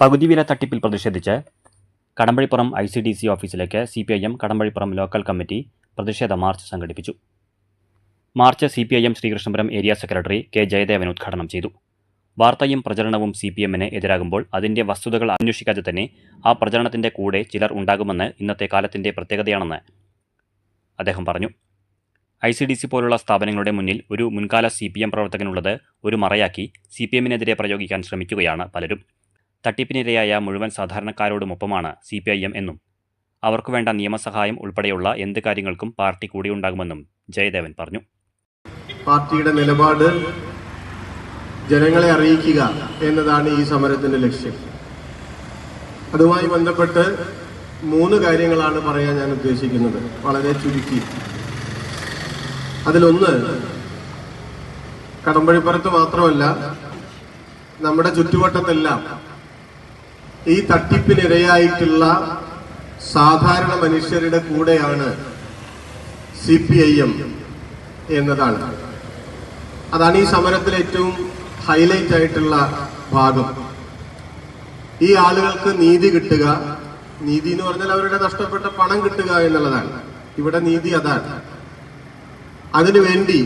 പകുതി വില തട്ടിപ്പിൽ പ്രതിഷേധിച്ച് Kadambazhipuram I C D C ഓഫീസിലേക്ക് C P I M Kadambazhipuram local committee പ്രതിഷേധ മാർച്ച് സംഘടിപ്പിച്ചു. March C P I M Sreekrishnapuram area secretary K Jayadevan ഉദ്ഘാടനം ചെയ്തു. വാർത്തയും പ്രചരണവും സി പി എമ്മിന് എതിരാകുമ്പോൾ അതിന്റെ വസ്തുതകൾ അന്വേഷിക്കാതെ തന്നെ ആ പ്രചരണത്തിന്റെ കൂടെ ചിലർ ഉണ്ടാകുമെന്ന് ഇന്നത്തെ കാലത്തിന്റെ പ്രത്യേകതയാണെന്ന് അദ്ദേഹം പറഞ്ഞു. ഐ സി ഡി സി പോലുള്ള സ്ഥാപനങ്ങളുടെ മുന്നിൽ ഒരു മുൻകാല സി പി എം പ്രവർത്തകനുള്ളത് ഒരു മറയാക്കി സി പി എമ്മിനെതിരെ പ്രയോഗിക്കാൻ ശ്രമിക്കുകയാണ് പലരും. തട്ടിപ്പിനിരയായ മുഴുവൻ സാധാരണക്കാരോടുമൊപ്പമാണ് സി പി ഐ എം എന്നും അവർക്കു വേണ്ട നിയമസഹായം ഉൾപ്പെടെയുള്ള എന്ത് കാര്യങ്ങൾക്കും പാർട്ടി കൂടിയുണ്ടാകുമെന്നും ജയദേവൻ പറഞ്ഞു. പാർട്ടിയുടെ നിലപാട് ജനങ്ങളെ അറിയിക്കുക എന്നതാണ് ഈ സമരത്തിന്റെ ലക്ഷ്യം. അതുമായി ബന്ധപ്പെട്ട് മൂന്ന് കാര്യങ്ങളാണ് പറയാൻ ഞാൻ ഉദ്ദേശിക്കുന്നത്. വളരെ ചുരുക്കി. അതിലൊന്ന് കടമ്പഴിപ്പുറത്ത് മാത്രമല്ല നമ്മുടെ ചുറ്റുവട്ടത്തെല്ലാം ഈ തട്ടിപ്പിനിരയായിട്ടുള്ള സാധാരണ മനുഷ്യരുടെ കൂടെയാണ് സി പി ഐ എം എന്നതാണ്. അതാണ് ഈ സമരത്തിലെ ഏറ്റവും ഹൈലൈറ്റ് ആയിട്ടുള്ള ഭാഗം. ഈ ആളുകൾക്ക് നീതി കിട്ടുക നീതി എന്ന് പറഞ്ഞാൽ അവരുടെ നഷ്ടപ്പെട്ട പണം കിട്ടുക എന്നുള്ളതാണ്. ഇവിടെ നീതി അതാണ്. അതിനുവേണ്ടി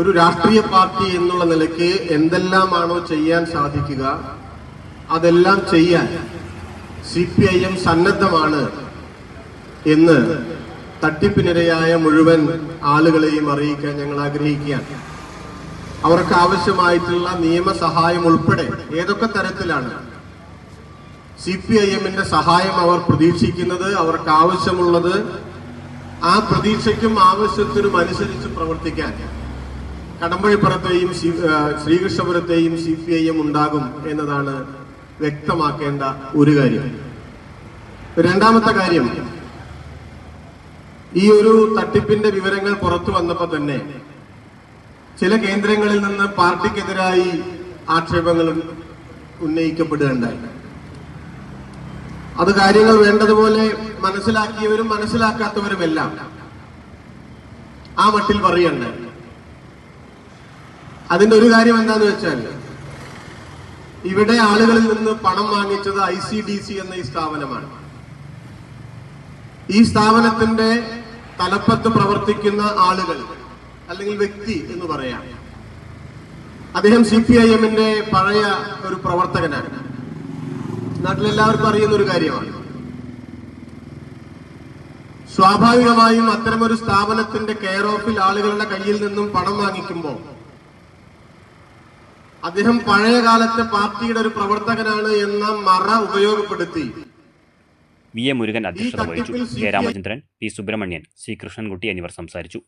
ഒരു രാഷ്ട്രീയ പാർട്ടി എന്നുള്ള നിലയ്ക്ക് എന്തെല്ലാമാണോ ചെയ്യാൻ സാധിക്കുക അതെല്ലാം ചെയ്യാൻ സി പി ഐ എം സന്നദ്ധമാണ് എന്ന് തട്ടിപ്പിനിരയായ മുഴുവൻ ആളുകളെയും അറിയിക്കാൻ ഞങ്ങൾ ആഗ്രഹിക്കുകയാണ്. അവർക്ക് ആവശ്യമായിട്ടുള്ള നിയമസഹായം ഉൾപ്പെടെ ഏതൊക്കെ തരത്തിലാണ് സി പി ഐ എമ്മിന്റെ സഹായം അവർ പ്രതീക്ഷിക്കുന്നത് അവർക്ക് ആവശ്യമുള്ളത് ആ പ്രതീക്ഷയ്ക്കും ആവശ്യത്തിനും അനുസരിച്ച് പ്രവർത്തിക്കാൻ കടമ്പഴിപ്പുറത്തെയും ശ്രീകൃഷ്ണപുരത്തെയും സി പി ഐ എം ഉണ്ടാകും എന്നതാണ് വ്യക്തമാക്കേണ്ട ഒരു കാര്യം. രണ്ടാമത്തെ കാര്യം ഈ ഒരു തട്ടിപ്പിന്റെ വിവരങ്ങൾ പുറത്തു വന്നപ്പോൾ തന്നെ ചില കേന്ദ്രങ്ങളിൽ നിന്ന് പാർട്ടിക്കെതിരായി ആക്ഷേപങ്ങളും ഉന്നയിക്കപ്പെടുകയുണ്ടായി. അത് കാര്യങ്ങൾ വേണ്ടതുപോലെ മനസ്സിലാക്കിയവരും മനസ്സിലാക്കാത്തവരുമെല്ലാം ആ മട്ടിൽ പറയണ്ടായി അതിന്റെ ഒരു കാര്യം എന്താന്ന് വെച്ചാൽ ഇവിടെ ആളുകളിൽ നിന്ന് പണം വാങ്ങിച്ചത് ഐ സി ഡി സി എന്ന ഈ സ്ഥാപനമാണ്. ഈ സ്ഥാപനത്തിന്റെ തലപ്പത്ത് പ്രവർത്തിക്കുന്ന ആളുകൾ അല്ലെങ്കിൽ വ്യക്തി എന്ന് പറയാം. അദ്ദേഹം സി പി ഐ എമ്മിന്റെ പഴയ ഒരു പ്രവർത്തകനാണ്. നാട്ടിലെല്ലാവർക്കും അറിയുന്ന ഒരു കാര്യമാണ്. സ്വാഭാവികമായും അത്തരമൊരു സ്ഥാപനത്തിന്റെ കെയർ ഓഫിൽ ആളുകളുടെ കയ്യിൽ നിന്നും പണം വാങ്ങിക്കുമ്പോൾ അദ്ദേഹം പഴയ കാലത്തെ പാർട്ടിയുടെ ഒരു പ്രവർത്തകനാണ് എന്ന മറ ഉപയോഗപ്പെടുത്തി. വി എ മുരുകൻ അധ്യക്ഷത വഹിച്ചു. K Ramachandran P Subramanian C Krishnankutty എന്നിവർ സംസാരിച്ചു.